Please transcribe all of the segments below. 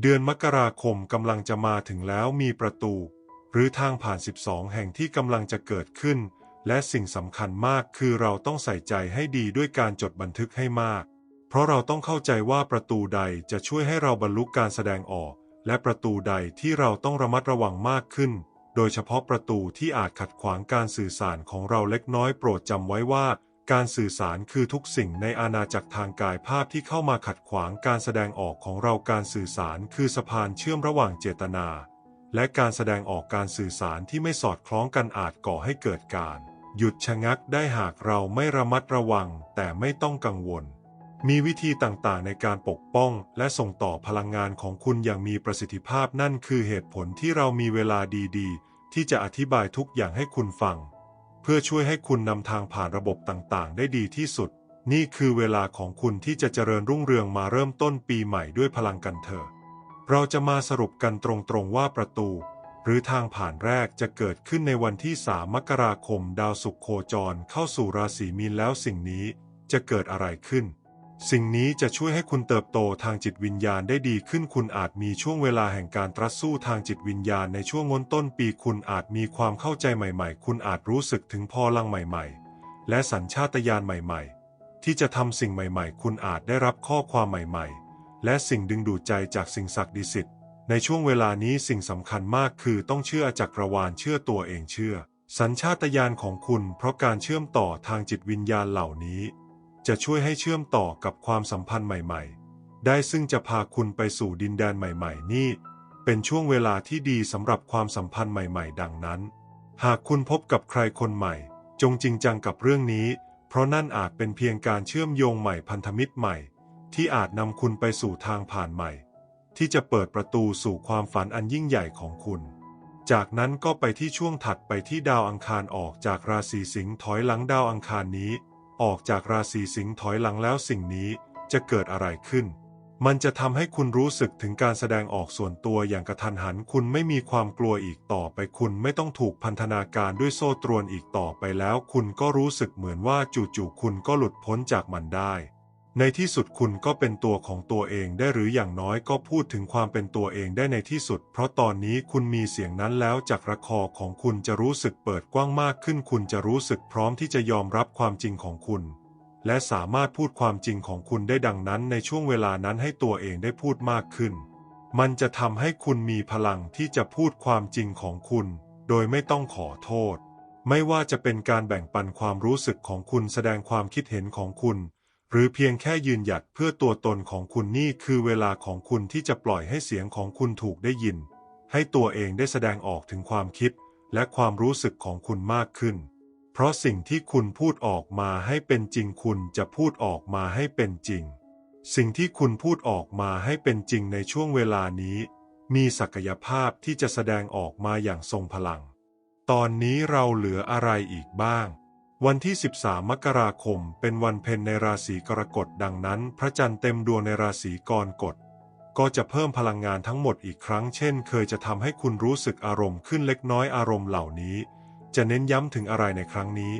เดือนมกราคมกำลังจะมาถึงแล้วมีประตู หรือทางผ่าน 12 แห่งที่กำลังจะเกิดขึ้น และสิ่งสำคัญมากคือเราต้องใส่ใจให้ดีด้วยการจดบันทึกให้มาก เพราะเราต้องเข้าใจว่าประตูใดจะช่วยให้เราบรรลุการแสดงออก และประตูใดที่เราต้องระมัดระวังมากขึ้น โดยเฉพาะประตูที่อาจขัดขวางการสื่อสารของเราเล็กน้อยโปรดจำไว้ว่า การสื่อสารคือทุกสิ่งในอาณาจักรทางกายภาพที่เข้ามาขัดขวางการแสดงออกของเราการสื่อสารคือสะพานเชื่อมระหว่างเจตนา และการแสดงออกการสื่อสารที่ไม่สอดคล้องกันอาจก่อให้เกิดการ หยุดชะงักได้หากเราไม่ระมัดระวัง แต่ไม่ต้องกังวล มีวิธีต่างๆ ในการปกป้อง และส่งต่อพลังงานของคุณอย่างมีประสิทธิภาพนั่นคือเหตุผลที่เรามีเวลาดีๆ ที่จะอธิบายทุกอย่างให้คุณฟัง เพื่อช่วยให้คุณนำทางผ่านระบบต่างๆ ได้ดีที่สุด นี่คือเวลาของคุณที่จะเจริญรุ่งเรืองมาเริ่มต้นปีใหม่ด้วยพลังกันเถอะเราจะมาสรุปกันตรงๆว่าประตู หรือทางผ่านแรกจะเกิดขึ้นในวันที่ 3 มกราคม ดาวศุกร์โคจรเข้าสู่ราศีมีนแล้วสิ่งนี้จะเกิดอะไรขึ้น สิ่งนี้จะช่วยให้คุณเติบโตทางจิตวิญญาณได้ดีขึ้น คุณอาจมีช่วงเวลาแห่งการตรัสสู้ทางจิตวิญญาณในช่วงงนต้นปีคุณอาจมีความเข้าใจใหม่ ๆ คุณอาจรู้สึกถึงพลังใหม่ ๆ และสัญชาตญาณใหม่ ๆ ที่จะทำสิ่งใหม่ ๆ คุณอาจได้รับข้อความใหม่ ๆ และสิ่งดึงดูดใจจากสิ่งศักดิ์สิทธิ์ในช่วงเวลานี้สิ่งสำคัญมากคือต้องเชื่อจักรวาลเชื่อตัวเองเชื่อ สัญชาตญาณของคุณเพราะการเชื่อมต่อทางจิตวิญญาณเหล่านี้ จะช่วยให้เชื่อมต่อกับความสัมพันธ์ใหม่ ๆ ได้ซึ่งจะพาคุณไปสู่ดินแดนใหม่ ๆ นี่ เป็นช่วงเวลาที่ดีสำหรับความสัมพันธ์ใหม่ ๆ ดังนั้น หากคุณพบกับใครคนใหม่ จงจริงจังกับเรื่องนี้ เพราะนั่นอาจเป็นเพียงการเชื่อมโยงใหม่พันธมิตรใหม่ ที่อาจนำคุณไปสู่ทางผ่านใหม่ ที่จะเปิดประตูสู่ความฝันอันยิ่งใหญ่ของคุณจากนั้นก็ไปที่ช่วงถัดไปที่ดาวอังคารออกจากราศีสิงห์ถอยหลังดาวอังคารนี้ ออกจากราศีสิงห์ถอยหลังแล้วสิ่งนี้จะเกิดอะไรขึ้น มันจะทำให้คุณรู้สึกถึงการแสดงออกส่วนตัวอย่างกระทันหัน คุณไม่มีความกลัวอีกต่อไป คุณไม่ต้องถูกพันธนาการด้วยโซ่ตรวนอีกต่อไปแล้ว คุณก็รู้สึกเหมือนว่าจู่ๆคุณก็หลุดพ้นจากมันได้ ในที่สุดคุณก็เป็นตัวของตัวเองได้หรืออย่างน้อยก็พูดถึงความเป็นตัวเองได้ในที่สุด เพราะตอนนี้คุณมีเสียงนั้นแล้วจากระคอของคุณจะรู้สึกเปิดกว้างมากขึ้น คุณจะรู้สึกพร้อมที่จะยอมรับความจริงของคุณ และสามารถพูดความจริงของคุณได้ดังนั้น ในช่วงเวลานั้นให้ตัวเองได้พูดมากขึ้น มันจะทำให้คุณมีพลังที่จะพูดความจริงของคุณ โดยไม่ต้องขอโทษ ไม่ว่าจะเป็นการแบ่งปันความรู้สึกของคุณแสดงความคิดเห็นของคุณ หรือเพียงแค่ยืนหยัดเพื่อตัวตนของคุณนี่คือเวลาของคุณที่จะปล่อยให้เสียงของคุณถูกได้ยิน ให้ตัวเองได้แสดงออกถึงความคิดและความรู้สึกของคุณมากขึ้น เพราะสิ่งที่คุณพูดออกมาให้เป็นจริงคุณจะพูดออกมาให้เป็นจริง สิ่งที่คุณพูดออกมาให้เป็นจริงในช่วงเวลานี้ มีศักยภาพที่จะแสดงออกมาอย่างทรงพลัง ตอนนี้เราเหลืออะไรอีกบ้าง วันที่ 13 มกราคม เป็นวันเพ็ญในราศีกรกฎดังนั้น พระจันทร์เต็มดวงในราศีกรกฎก็จะเพิ่มพลังงานทั้งหมดอีกครั้ง เช่น เคยจะทำให้คุณรู้สึกอารมณ์ขึ้นเล็กน้อยอารมณ์เหล่านี้ จะเน้นย้ำถึงอะไรในครั้งนี้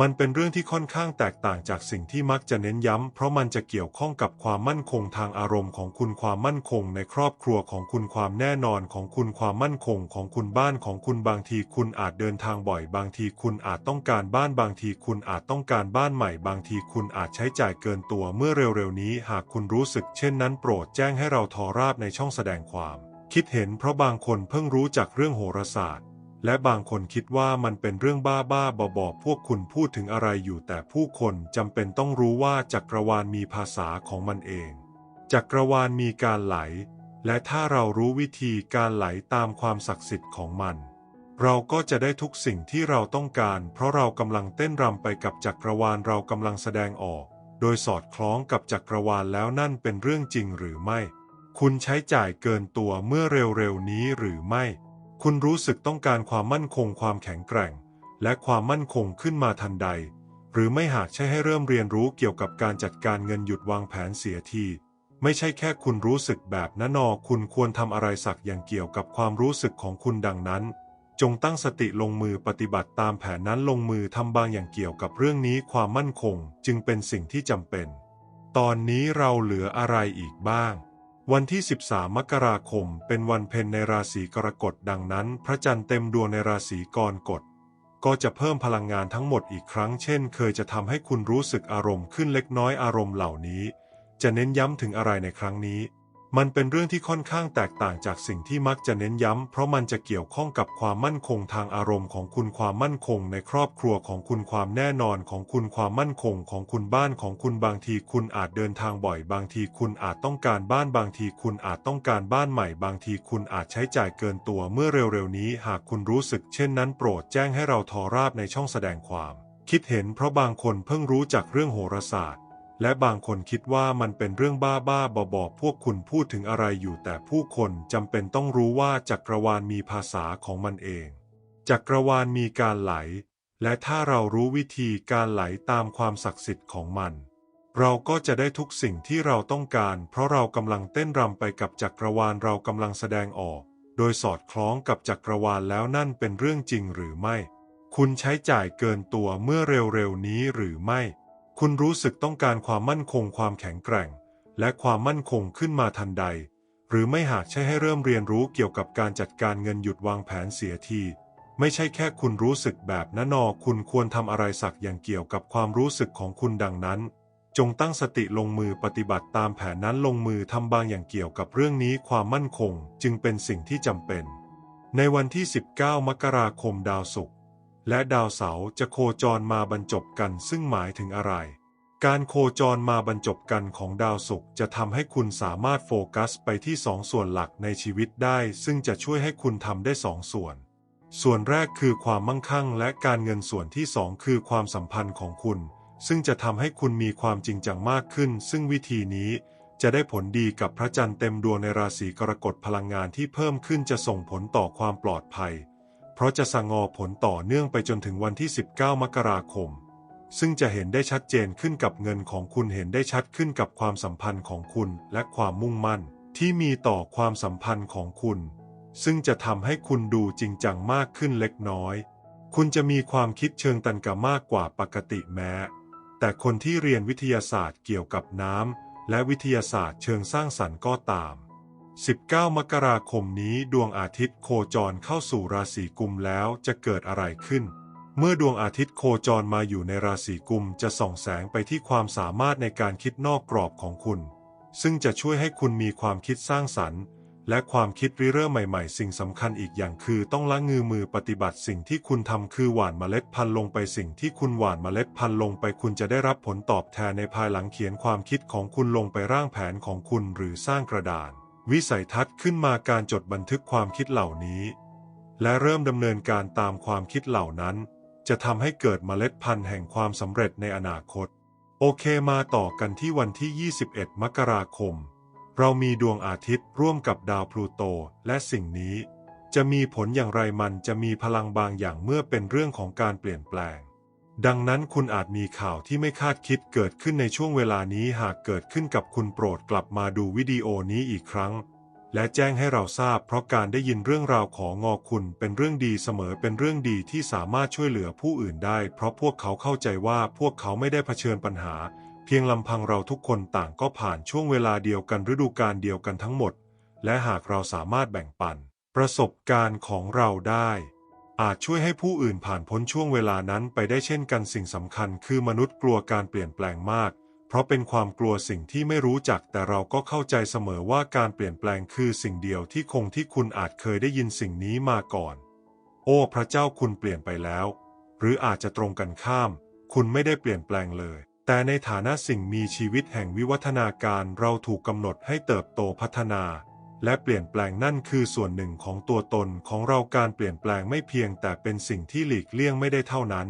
มันเป็นเรื่องที่ค่อนข้างแตกต่างจากสิ่งที่มักจะเน้นย้ำ เพราะมันจะเกี่ยวข้องกับความมั่นคงทางอารมณ์ของคุณความมั่นคงในครอบครัวของคุณความแน่นอนของคุณความมั่นคงของคุณบ้านของคุณบางทีคุณอาจเดินทางบ่อย บางทีคุณอาจต้องการบ้านบางทีคุณอาจต้องการบ้านใหม่ บางทีคุณอาจใช้จ่ายเกินตัวเมื่อเร็วๆนี้ หากคุณรู้สึกเช่นนั้นโปรดแจ้งให้เราทอราบในช่องแสดงความ คิดเห็นเพราะบางคนเพิ่งรู้จักเรื่องโหราศาสตร์ และบางคนคิดว่ามันเป็นเรื่องบ้าบ้าๆบอๆพวกคุณพูดถึงอะไรอยู่แต่ผู้คนจำเป็นต้องรู้ว่าจักรวาลมีภาษาของมันเอง จักรวาลมีการไหล และถ้าเรารู้วิธีการไหลตามความศักดิ์สิทธิ์ของมัน เราก็จะได้ทุกสิ่งที่เราต้องการ เพราะเรากำลังเต้นรำไปกับจักรวาลเรากำลังแสดงออก โดยสอดคล้องกับจักรวาลแล้วนั่นเป็นเรื่องจริงหรือไม่ คุณใช้จ่ายเกินตัวเมื่อเร็วๆนี้หรือไม่ คุณรู้สึกต้องการความมั่นคงความแข็งแกร่ง และความมั่นคงขึ้นมาทันใด หรือไม่หากใช่ให้เริ่มเรียนรู้เกี่ยวกับการจัดการเงินหยุดวางแผนเสียทีไม่ใช่แค่คุณรู้สึกแบบนั้นนอคุณควรทำอะไรสักอย่างเกี่ยวกับความรู้สึกของคุณดังนั้น จงตั้งสติลงมือปฏิบัติตามแผนนั้นลงมือทำบางอย่างเกี่ยวกับเรื่องนี้ความมั่นคงจึงเป็นสิ่งที่จำเป็น ตอนนี้เราเหลืออะไรอีกบ้าง วันที่ 13 มกราคม เป็นวันเพ็ญในราศีกรกฎดังนั้น พระจันทร์เต็มดวงในราศีกรกฎก็จะเพิ่มพลังงานทั้งหมดอีกครั้ง เช่น เคยจะทำให้คุณรู้สึกอารมณ์ขึ้นเล็กน้อยอารมณ์เหล่านี้ จะเน้นย้ำถึงอะไรในครั้งนี้ มันเป็นเรื่องที่ค่อนข้างแตกต่างจากสิ่งที่มักจะเน้นย้ำ เพราะมันจะเกี่ยวข้องกับความมั่นคงทางอารมณ์ของคุณความมั่นคงในครอบครัวของคุณความแน่นอนของคุณความมั่นคงของคุณบ้านของคุณบางทีคุณอาจเดินทางบ่อย บางทีคุณอาจต้องการบ้านบางทีคุณอาจต้องการบ้านใหม่ บางทีคุณอาจใช้จ่ายเกินตัวเมื่อเร็วๆนี้ หากคุณรู้สึกเช่นนั้นโปรดแจ้งให้เราทอราบในช่องแสดงความ คิดเห็นเพราะบางคนเพิ่งรู้จักเรื่องโหราศาสตร์ และบางคนคิดว่ามันเป็นเรื่องบ้าบ้าๆบอๆพวกคุณพูดถึงอะไรอยู่แต่ผู้คนจำเป็นต้องรู้ว่าจักรวาลมีภาษาของมันเอง จักรวาลมีการไหล และถ้าเรารู้วิธีการไหลตามความศักดิ์สิทธิ์ของมัน เราก็จะได้ทุกสิ่งที่เราต้องการ เพราะเรากำลังเต้นรำไปกับจักรวาลเรากำลังแสดงออก โดยสอดคล้องกับจักรวาลแล้วนั่นเป็นเรื่องจริงหรือไม่ คุณใช้จ่ายเกินตัวเมื่อเร็วๆนี้หรือไม่ คุณรู้สึกต้องการความมั่นคงความแข็งแกร่ง และความมั่นคงขึ้นมาทันใด หรือไม่หากใช่ให้เริ่มเรียนรู้เกี่ยวกับการจัดการเงินหยุดวางแผนเสียที ไม่ใช่แค่คุณรู้สึกแบบนั้นนอคุณควรทำอะไรสักอย่างเกี่ยวกับความรู้สึกของคุณดังนั้น จงตั้งสติลงมือปฏิบัติตามแผนนั้นลงมือทำบางอย่างเกี่ยวกับเรื่องนี้ความมั่นคงจึงเป็นสิ่งที่จำเป็น ในวันที่ 19 มกราคมดาวศุกร์ และดาวเสาร์จะโคจรมาบรรจบกันซึ่งหมายถึงอะไร การโคจรมาบรรจบกันของดาวศุกร์จะทำให้คุณสามารถโฟกัสไปที่สองส่วนหลักในชีวิตได้ ซึ่งจะช่วยให้คุณทำได้สองส่วน ส่วนแรกคือความมั่งคั่ง และการเงินส่วนที่สองคือความสัมพันธ์ของคุณ ซึ่งจะทำให้คุณมีความจริงจังมากขึ้น ซึ่งวิธีนี้จะได้ผลดีกับพระจันทร์เต็มดวงในราศีกรกฎพลังงานที่เพิ่มขึ้นจะส่งผลต่อความปลอดภัย เพราะจะสงอผลต่อเนื่องไปจนถึงวันที่ 19 มกราคม ซึ่งจะเห็นได้ชัดเจนขึ้นกับเงินของคุณเห็นได้ชัดขึ้นกับความสัมพันธ์ของคุณและความมุ่งมั่นที่มีต่อความสัมพันธ์ของคุณ ซึ่งจะทำให้คุณดูจริงจังมากขึ้นเล็กน้อย คุณจะมีความคิดเชิงตันกะมากกว่าปกติแม้ แต่คนที่เรียนวิทยาศาสตร์เกี่ยวกับน้ำและวิทยาศาสตร์เชิงสร้างสรรค์ก็ตาม 19 มกราคมนี้ดวงอาทิตย์โคจรเข้าสู่ราศีกุมแล้วจะเกิดอะไรขึ้น เมื่อดวงอาทิตย์โคจรมาอยู่ในราศีกุมจะส่องแสงไปที่ความสามารถในการคิดนอกกรอบของคุณ ซึ่งจะช่วยให้คุณมีความคิดสร้างสรรค์ และความคิดริเริ่มใหม่ๆ สิ่งสำคัญอีกอย่างคือต้องละงือมือปฏิบัติสิ่งที่คุณทำคือหว่านเมล็ดพันธุ์ลงไปสิ่งที่คุณหว่านเมล็ดพันธุ์ลงไปคุณจะได้รับผลตอบแทนในภายหลังเขียนความคิดของคุณลงไปร่างแผนของคุณหรือสร้างกระดาน วิสัยทัศน์ขึ้นมาการจดบันทึกความคิดเหล่านี้ และเริ่มดำเนินการตามความคิดเหล่านั้น จะทำให้เกิดเมล็ดพันธุ์แห่งความสำเร็จในอนาคต โอเคมาต่อกันที่วันที่ 21 มกราคม เรามีดวงอาทิตย์ร่วมกับดาวพลูโตและสิ่งนี้ จะมีผลอย่างไรมันจะมีพลังบางอย่างเมื่อเป็นเรื่องของการเปลี่ยนแปลง ดังนั้นคุณอาจมีข่าวที่ไม่คาดคิดเกิดขึ้นในช่วงเวลานี้หากเกิดขึ้นกับคุณโปรดกลับมาดูวิดีโอนี้อีกครั้ง และแจ้งให้เราทราบเพราะการได้ยินเรื่องราวของงอคุณเป็นเรื่องดีเสมอเป็นเรื่องดีที่สามารถช่วยเหลือผู้อื่นได้ เพราะพวกเขาเข้าใจว่าพวกเขาไม่ได้เผชิญปัญหา เพียงลำพังเราทุกคนต่างก็ผ่านช่วงเวลาเดียวกันฤดูกาลเดียวกันทั้งหมด และหากเราสามารถแบ่งปัน ประสบการณ์ของเราได้ อาจช่วยให้ผู้อื่นผ่านพ้นช่วงเวลานั้นไปได้เช่นกันสิ่งสำคัญคือมนุษย์กลัวการเปลี่ยนแปลงมาก เพราะเป็นความกลัวสิ่งที่ไม่รู้จัก แต่เราก็เข้าใจเสมอว่าการเปลี่ยนแปลงคือสิ่งเดียวที่คงที่คุณอาจเคยได้ยินสิ่งนี้มาก่อน โอ้พระเจ้าคุณเปลี่ยนไปแล้ว หรืออาจจะตรงกันข้าม คุณไม่ได้เปลี่ยนแปลงเลย แต่ในฐานะสิ่งมีชีวิตแห่งวิวัฒนาการเราถูกกำหนดให้เติบโตพัฒนา และเปลี่ยนแปลงนั่นคือส่วนหนึ่งของตัวตนของเราการเปลี่ยนแปลงไม่เพียงแต่เป็นสิ่งที่หลีกเลี่ยงไม่ได้เท่านั้น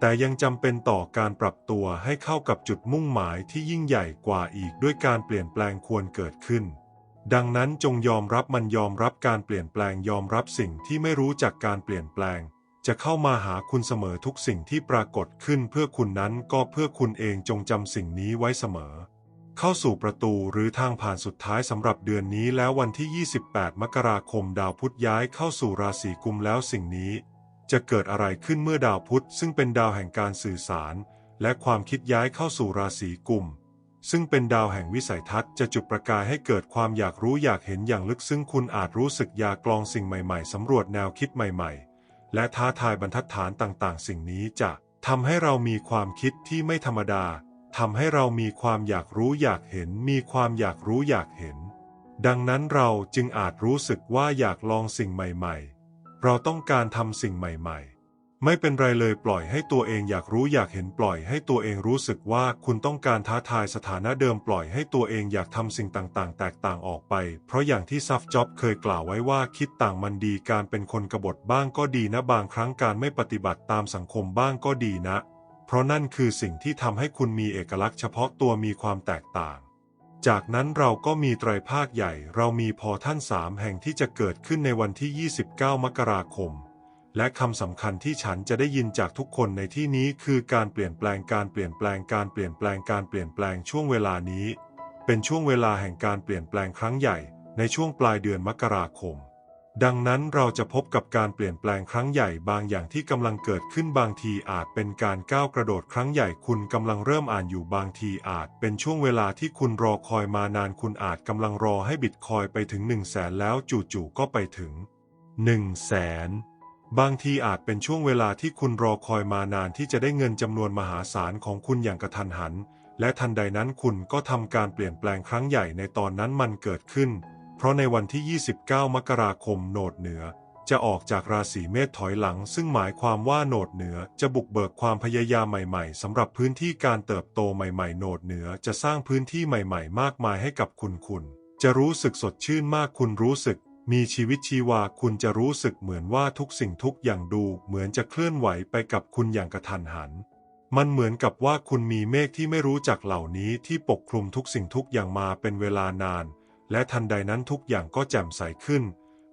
แต่ยังจำเป็นต่อการปรับตัวให้เข้ากับจุดมุ่งหมายที่ยิ่งใหญ่กว่าอีกด้วยการเปลี่ยนแปลงควรเกิดขึ้น ดังนั้นจงยอมรับมันยอมรับการเปลี่ยนแปลงยอมรับสิ่งที่ไม่รู้จักการเปลี่ยนแปลง จะเข้ามาหาคุณเสมอทุกสิ่งที่ปรากฏขึ้นเพื่อคุณนั้นก็เพื่อคุณเองจงจำสิ่งนี้ไว้เสมอ เข้าสู่ประตูหรือทางผ่านสุดท้ายสำหรับเดือนนี้แล้ววันที่ 28 มกราคมดาวพุธย้ายเข้าสู่ราศีกุมแล้วสิ่งนี้ จะเกิดอะไรขึ้นเมื่อดาวพุธซึ่งเป็นดาวแห่งการสื่อสาร และความคิดย้ายเข้าสู่ราศีกุมซึ่งเป็นดาวแห่งวิสัยทัศน์จะจุดประกายให้เกิดความอยากรู้อยากเห็นอย่างลึกซึ้งคุณอาจรู้สึกอยากลองสิ่งใหม่ๆสำรวจแนวคิดใหม่ๆ และท้าทายบรรทัดฐานต่างๆ สิ่งนี้จะทำให้เรามีความคิดที่ไม่ธรรมดา ทำให้เรามีความอยากรู้อยากเห็น มีความอยากรู้อยากเห็น ดังนั้นเราจึงอาจรู้สึกว่าอยากลองสิ่งใหม่ๆ เราต้องการทำสิ่งใหม่ๆ ไม่เป็นไรเลยปล่อยให้ตัวเองอยากรู้อยากเห็นปล่อยให้ตัวเองรู้สึกว่าคุณต้องการท้าทายสถานะเดิมปล่อยให้ตัวเองอยากทำสิ่งต่างๆ แตกต่างออกไป เพราะอย่างที่ซัฟจ็อบเคยกล่าวไว้ว่าคิดต่างมันดีการเป็นคนกบฏบ้างก็ดีนะบางครั้งการไม่ปฏิบัติตามสังคมบ้างก็ดีนะ เพราะนั่นคือสิ่งที่ทำให้คุณมีเอกลักษณ์เฉพาะตัวมีความแตกต่าง จากนั้นเราก็มีไตรภาคใหญ่เรามีพอท่านสามแห่งที่จะเกิดขึ้นในวันที่ 29 มกราคม และคำสำคัญที่ฉันจะได้ยินจากทุกคนในที่นี้คือการเปลี่ยนแปลงการเปลี่ยนแปลงการเปลี่ยนแปลงการเปลี่ยนแปลงช่วงเวลานี้ เป็นช่วงเวลาแห่งการเปลี่ยนแปลงครั้งใหญ่ในช่วงปลายเดือนมกราคม ดังนั้นเราจะพบกับการเปลี่ยนแปลงครั้งใหญ่บางอย่างที่กำลังเกิดขึ้นบางทีอาจเป็นการก้าวกระโดดครั้งใหญ่คุณกำลังเริ่มอ่านอยู่บางทีอาจเป็นช่วงเวลาที่คุณรอคอยมานานคุณอาจกำลังรอให้บิตคอยไปถึง 1 0 0 0 0แสนแล้วจู่ๆก็ไปถึง 1 0 0 0 0แสนบางทีอาจเป็นช่วงเวลาที่คุณรอคอยมานานที่จะได้เงินจำนวนมหาศาลของคุณอย่างกระทันหัน และทันใดนั้นคุณก็ทำการเปลี่ยนแปลงครั้งใหญ่ในตอนนั้นมันเกิดขึ้น เพราะในวันที่ 29 มกราคมโหนดเหนือ จะออกจากราศีเมษถอยหลัง ซึ่งหมายความว่าโหนดเหนือจะบุกเบิกความพยายามใหม่ๆสำหรับพื้นที่การเติบโตใหม่ๆโหนดเหนือจะสร้างพื้นที่ใหม่ๆ มากมายให้กับคุณคุณจะรู้สึกสดชื่นมากคุณรู้สึกมีชีวิตชีวาคุณจะรู้สึกเหมือนว่าทุกสิ่งทุกอย่างดูเหมือนจะเคลื่อนไหวไปกับคุณอย่างกระทันหัน มันเหมือนกับว่าคุณมีเมฆที่ไม่รู้จักเหล่านี้ที่ปกคลุมทุกสิ่งทุกอย่างมาเป็นเวลานาน และทันใดนั้นทุกอย่างก็แจ่มใสขึ้น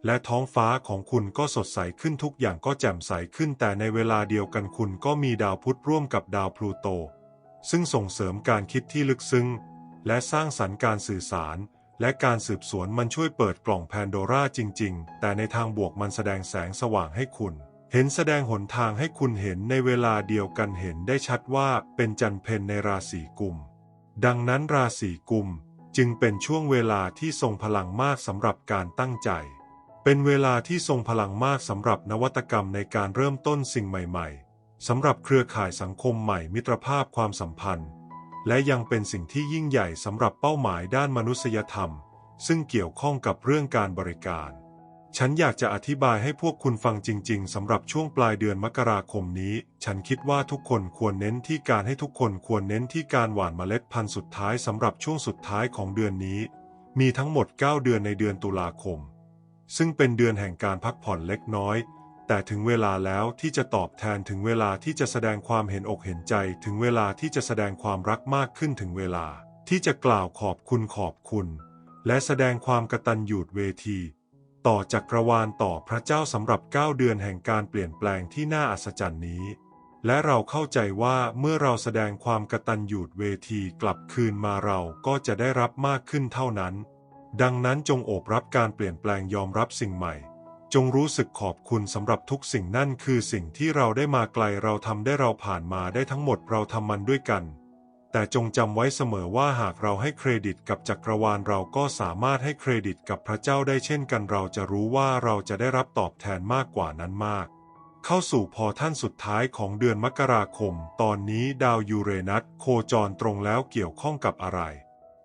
และท้องฟ้าของคุณก็สดใสขึ้นทุกอย่างก็แจ่มใสขึ้น แต่ในเวลาเดียวกันคุณก็มีดาวพุธร่วมกับดาวพลูโต ซึ่งส่งเสริมการคิดที่ลึกซึ้ง และสร้างสรรค์การสื่อสาร และการสืบสวนมันช่วยเปิดกล่องแพนโดร่าจริง ๆ แต่ในทางบวกมันแสดงแสงสว่างให้คุณเห็นแสดงหนทางให้คุณเห็นในเวลาเดียวกันเห็นได้ชัดว่าเป็นจันเพนในราศีกุม ดังนั้นราศีกุม จึงเป็นช่วงเวลาที่ทรงพลังมากสำหรับการตั้งใจ เป็นเวลาที่ทรงพลังมากสำหรับนวัตกรรมในการเริ่มต้นสิ่งใหม่ๆสำหรับเครือข่ายสังคมใหม่มิตรภาพความสัมพันธ์ และยังเป็นสิ่งที่ยิ่งใหญ่สำหรับเป้าหมายด้านมนุษยธรรม ซึ่งเกี่ยวข้องกับเรื่องการบริการ ฉันอยากจะอธิบายให้พวกคุณฟังจริง ๆสำหรับช่วงปลายเดือนมกราคมนี้ ฉันคิดว่าทุกคนควรเน้นที่การให้ทุกคนควรเน้นที่การหว่านเมล็ดพันธุ์สุดท้ายสำหรับช่วงสุดท้ายของเดือนนี้ มีทั้งหมด 9 เดือนในเดือนตุลาคม ซึ่งเป็นเดือนแห่งการพักผ่อนเล็กน้อย แต่ถึงเวลาแล้วที่จะตอบแทนถึงเวลาที่จะแสดงความเห็นอกเห็นใจ ถึงเวลาที่จะแสดงความรักมากขึ้นถึงเวลา ที่จะกล่าวขอบคุณขอบคุณ และแสดงความกตัญญูเวที ต่อจักรวาลต่อพระเจ้าสำหรับ 9 เดือนแห่งการเปลี่ยนแปลงที่น่าอัศจรรย์นี้ และเราเข้าใจว่าเมื่อเราแสดงความกตัญญูเวทีกลับคืนมาเราก็จะได้รับมากขึ้นเท่านั้น ดังนั้นจงโอบรับการเปลี่ยนแปลงยอมรับสิ่งใหม่ จงรู้สึกขอบคุณสำหรับทุกสิ่งนั่นคือสิ่งที่เราได้มาไกลเราทำได้เราผ่านมาได้ทั้งหมดเราทำมันด้วยกัน แต่จงจำไว้เสมอว่าหากเราให้เครดิตกับจักรวาลเราก็สามารถให้เครดิตกับพระเจ้าได้เช่นกันเราจะรู้ว่าเราจะได้รับตอบแทนมากกว่านั้นมาก เข้าสู่พอท่านสุดท้ายของเดือนมกราคม ตอนนี้ดาวยูเรนัสโคจรตรงแล้วเกี่ยวข้องกับอะไร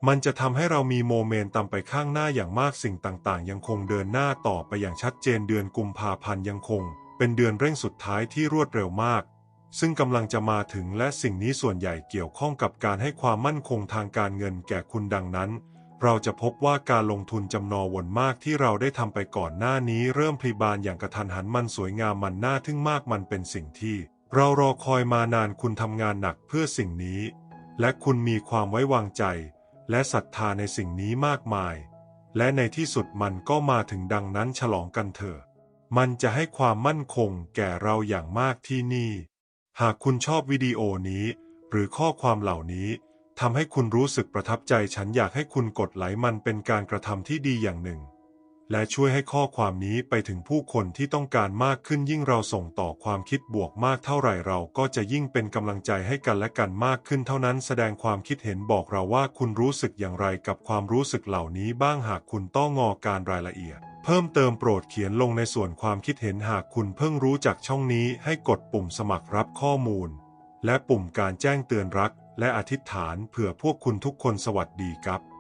มันจะทำให้เรามีโมเมนตัมไปข้างหน้าอย่างมากสิ่งต่างๆ ยังคงเดินหน้าต่อไปอย่างชัดเจนเดือนกุมภาพันธ์ยังคง เป็นเดือนเร่งสุดท้ายที่รวดเร็วมาก ซึ่งกำลังจะมาถึงและสิ่งนี้ส่วนใหญ่เกี่ยวข้องกับการให้ความมั่นคงทางการเงินแก่คุณดังนั้น เราจะพบว่าการลงทุนจำนอวนมากที่เราได้ทำไปก่อนหน้านี้เริ่มพลีบานอย่างกระทันหันมันสวยงามมันน่าทึ่งมากมันเป็นสิ่งที่ เรารอคอยมานานคุณทำงานหนักเพื่อสิ่งนี้ และคุณมีความไว้วางใจ และศรัทธาในสิ่งนี้มากมาย และในที่สุดมันก็มาถึงดังนั้นฉลองกันเถอะมันจะให้ความมั่นคงแก่เราอย่างมากที่นี่ หากคุณชอบวิดีโอนี้ หรือข้อความเหล่านี้ทำให้คุณรู้สึกประทับใจฉันอยากให้คุณกดไลค์มันเป็นการกระทำที่ดีอย่างหนึ่ง และช่วยให้ข้อความนี้ไปถึงผู้คนที่ต้องการมากขึ้นยิ่งเราส่งต่อความคิดบวกมากเท่าไหร่เราก็จะยิ่งเป็นกำลังใจให้กันและกันมากขึ้นเท่านั้นแสดงความคิดเห็นบอกเราว่าคุณรู้สึกอย่างไรกับความรู้สึกเหล่านี้บ้างหากคุณต้องงอการรายละเอียด เพิ่มเติมโปรดเขียนลงในส่วนความคิดเห็นหากคุณเพิ่งรู้จักช่องนี้ให้กดปุ่มสมัครรับข้อมูล และปุ่มการแจ้งเตือนรัก และอธิษฐานเผื่อพวกคุณทุกคนสวัสดีครับ